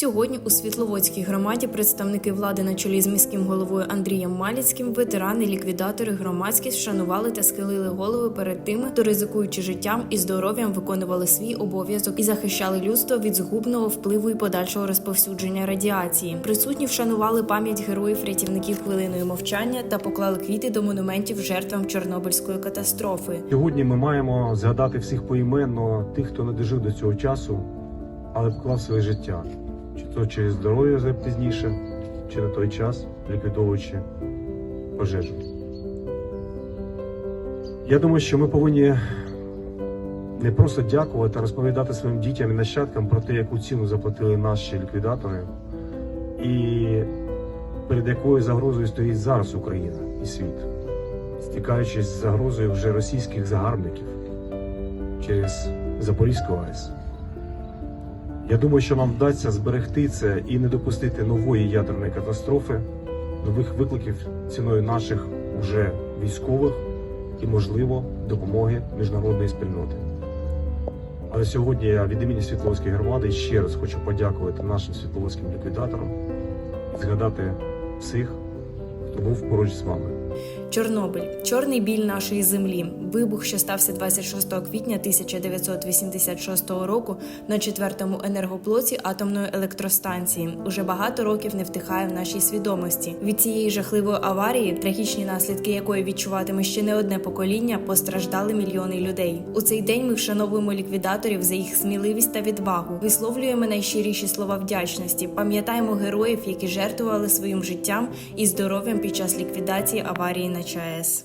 Сьогодні у Світловодській громаді представники влади на чолі з міським головою Андрієм Маліцьким, ветерани, ліквідатори, громадськість вшанували та схилили голови перед тими, хто ризикуючи життям і здоров'ям виконували свій обов'язок і захищали людство від згубного впливу і подальшого розповсюдження радіації. Присутні вшанували пам'ять героїв-рятівників хвилиною мовчання та поклали квіти до монументів жертвам Чорнобильської катастрофи. Сьогодні ми маємо згадати всіх поіменно тих, хто не дожив до цього часу, але поклав своє життя, чи то через здоров'я пізніше, чи на той час ліквідовуючи пожежу. Я думаю, що ми повинні не просто дякувати, а розповідати своїм дітям і нащадкам про те, яку ціну заплатили наші ліквідатори, і перед якою загрозою стоїть зараз Україна і світ, стикаючись з загрозою вже російських загарбників через Запорізьку АЕС. Я думаю, що нам вдасться зберегти це і не допустити нової ядерної катастрофи, нових викликів ціною наших уже військових і, можливо, допомоги міжнародної спільноти. Але сьогодні я від імені Світловської громади ще раз хочу подякувати нашим світловським ліквідаторам і згадати всіх, хто був поруч з вами. Чорнобиль чорний біль нашої землі. Вибух, що стався 26 квітня 1986 року на четвертому енергоблоці атомної електростанції. Уже багато років не втихає в нашій свідомості. Від цієї жахливої аварії, трагічні наслідки якої відчуватиме ще не одне покоління, постраждали мільйони людей. У цей день ми вшановуємо ліквідаторів за їх сміливість та відвагу. Висловлюємо найщиріші слова вдячності. Пам'ятаємо героїв, які жертвували своїм життям і здоров'ям під час ліквідації аварії на ЧАЕС.